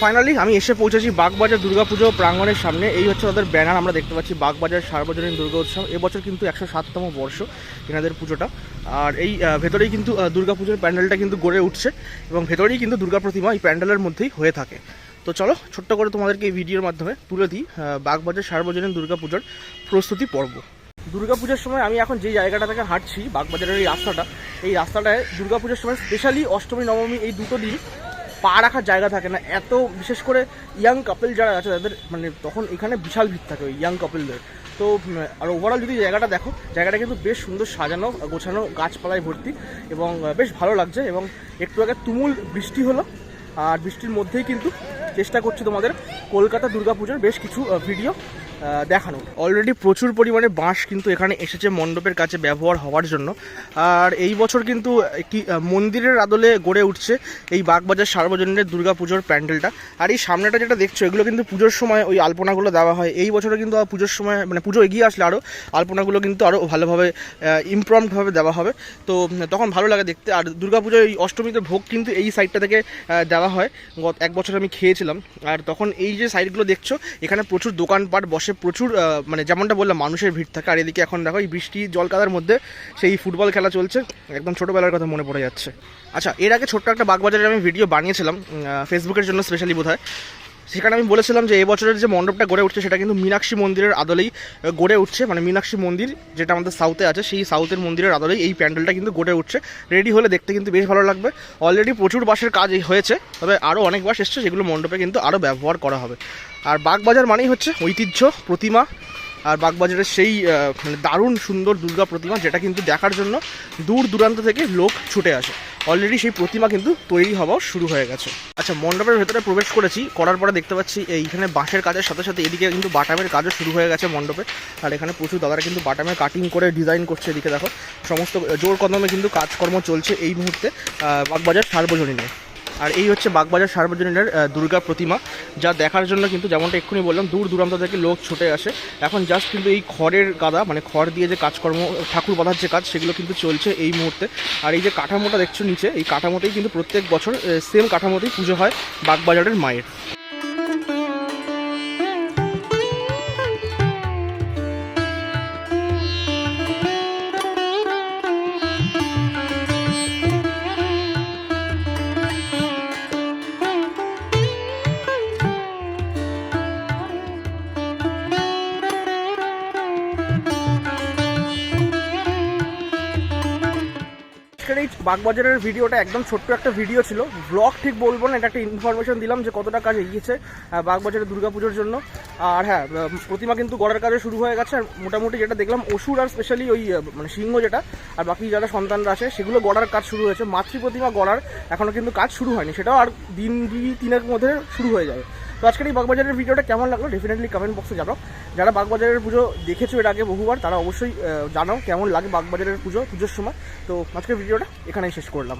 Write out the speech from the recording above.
Finally আমি এসে পৌঁছেছি বাগবাজার দুর্গাপুজো প্রাঙ্গণের সামনে। এই হচ্ছে তাদের ব্যানার, আমরা দেখতে পাচ্ছি বাগবাজার সার্বজনীন দুর্গা উৎসব এবছর কিন্তু একশো সাততম বর্ষ এনাদের পুজোটা। আর এই ভেতরেই কিন্তু দুর্গাপুজোর প্যান্ডেলটা কিন্তু গড়ে উঠছে এবং ভেতরেই কিন্তু দুর্গা প্রতিমা এই প্যান্ডেলের মধ্যেই হয়ে থাকে। তো চলো, ছোট্ট করে তোমাদেরকে এই ভিডিওর মাধ্যমে তুলে দিই বাগবাজার সার্বজনীন দুর্গাপুজোর প্রস্তুতি পর্ব। দুর্গাপূজার সময় আমি এখন যে জায়গাটা থেকে হাঁটছি, বাগবাজারের এই রাস্তাটা, এই রাস্তাটায় দুর্গাপূজার সময় স্পেশালি অষ্টমী, নবমী এই দুটো দিন পা রাখার জায়গা থাকে না। এত বিশেষ করে ইয়াং কাপল যারা আছে, তাদের মানে তখন এখানে বিশাল ভিড় থাকে ওই ইয়াং কাপলদের তো আর ওভারঅল যদি জায়গাটা দেখো, জায়গাটা কিন্তু বেশ সুন্দর সাজানো, গোছানো, গাছপালায় ভর্তি এবং বেশ ভালো লাগছে এবং একটু আগে তুমুল বৃষ্টি হলো। আর বৃষ্টির মধ্যেই কিন্তু চেষ্টা করছি তোমাদের কলকাতা দুর্গাপুজোর বেশ কিছু ভিডিও দেখানো। অলরেডি প্রচুর পরিমাণে বাঁশ কিন্তু এখানে এসেছে মণ্ডপের কাছে ব্যবহার হওয়ার জন্য। আর এই বছর কিন্তু আহ, মন্দিরের আদলে গড়ে উঠছে এই বাগবাজার সার্বজনীনের দুর্গাপুজোর প্যান্ডেলটা। আর এই সামনেটা যেটা দেখছ এগুলো কিন্তু পুজোর সময় ওই আলপনাগুলো দেওয়া হয়। এই বছরে কিন্তু পুজোর সময় মানে পুজো এগিয়ে আসলে আরও আলপনাগুলো কিন্তু আরও ভালোভাবে ইমপ্রম্পভাবে দেওয়া হবে। তো তখন ভালো লাগে দেখতে। আর দুর্গাপুজোর এই অষ্টমীতে ভোগ কিন্তু এই সাইডটা থেকে দেওয়া হয়। গত এক বছর আমি খেয়েছিলাম। আর তখন এই যে সাইডগুলো দেখছ এখানে প্রচুর দোকানপাট বসে প্রচুর মানে যেমনটা বললাম, মানুষের ভিড় থাকে। আর এদিকে এখন দেখো, এই বৃষ্টি জল কাদার মধ্যে সেই ফুটবল খেলা চলছে। একদম ছোটোবেলার কথা মনে পড়ে যাচ্ছে। আচ্ছা এর আগে ছোট্ট একটা বাগবাজারের আমি ভিডিও বানিয়েছিলাম ফেসবুকের জন্য স্পেশালি বোধ সেখানে আমি বলেছিলাম যে এবছরের যে মণ্ডপটা গড়ে উঠছে সেটা কিন্তু মীনাক্ষী মন্দিরের আদলেই গড়ে উঠছে। মানে মীনাক্ষী মন্দির যেটা আমাদের সাউথে আছে, সেই সাউথের মন্দিরের আদলেই এই প্যান্ডেলটা কিন্তু গড়ে উঠছে। রেডি হলে দেখতে কিন্তু বেশ ভালো লাগবে। অলরেডি প্রচুর বাসের কাজ হয়েছে, তবে আরও অনেক বাস এসছে যেগুলো মণ্ডপে কিন্তু আরও ব্যবহার করা হবে। আর বাগবাজার মানেই হচ্ছে ঐতিহ্য, প্রতিমা। আর বাগবাজারের সেই মানে দারুণ সুন্দর দুর্গা প্রতিমা যেটা কিন্তু দেখার জন্য দূর দূরান্ত থেকে লোক ছুটে আসে। অলরেডি সেই প্রতিমা কিন্তু তৈরি হওয়াও শুরু হয়ে গেছে। আচ্ছা মণ্ডপের ভেতরে প্রবেশ করেছি, করার পরে দেখতে পাচ্ছি এইখানে বাঁশের কাজের সাথে সাথে এদিকে কিন্তু বাটামের কাজও শুরু হয়ে গেছে মণ্ডপে। আর এখানে প্রচুর দাদারা কিন্তু বাটামের কাটিং করে ডিজাইন করছে এদিকে দেখো। সমস্ত, জোর কদমে কিন্তু কাজকর্ম চলছে এই মুহূর্তে বাগবাজার সার্বজনীনে। আর এই হচ্ছে বাগবাজার সার্বজনীনের দুর্গা প্রতিমা, যা দেখার জন্য কিন্তু যেমনটা এক্ষুনি বললাম, দূর দূরান্ত থেকে লোক ছুটে আসে। এখন জাস্ট কিন্তু এই খড়ের গাদা মানে খড় দিয়ে যে কাজকর্ম, ঠাকুর বাঁধার যে কাজ, সেগুলো কিন্তু চলছে এই মুহূর্তে। আর এই যে কাঠামোটা দেখছ নিচে, এই কাঠামোতেই কিন্তু প্রত্যেক বছর সেম কাঠামোতেই পুজো হয় বাগবাজারের মায়ের। আজকের এই বাগবাজারের ভিডিওটা একদম ছোট্ট একটা ভিডিও ছিল। ব্লগ ঠিক বলব না, এটা একটা ইনফরমেশন দিলাম যে কতটা কাজ এগিয়েছে বাগবাজারের দুর্গাপুজোর জন্য। আর হ্যাঁ প্রতিমা কিন্তু গড়ার কাজে শুরু হয়ে গেছে। আর মোটামুটি যেটা দেখলাম, অসুর আর স্পেশালি ওই মানে সিংহ যেটা, আর বাকি যারা সন্তানরা আছে, সেগুলো গড়ার কাজ শুরু হয়েছে। মাতৃ প্রতিমা গড়ার এখনও কিন্তু কাজ শুরু হয়নি। সেটাও আর দিন দুই, তিনের মধ্যে শুরু হয়ে যাবে। তো আজকের এই বাগবাজারের ভিডিওটা কেমন লাগল ডেফিনেটলি কমেন্ট বক্সে জানাও। যারা বাগবাজারের পুজো দেখেছ এর আগে বহুবার, তারা অবশ্যই জানাও কেমন লাগে বাগবাজারের পুজো, পুজোর সময়। তো আজকের ভিডিওটা এখানেই শেষ করলাম।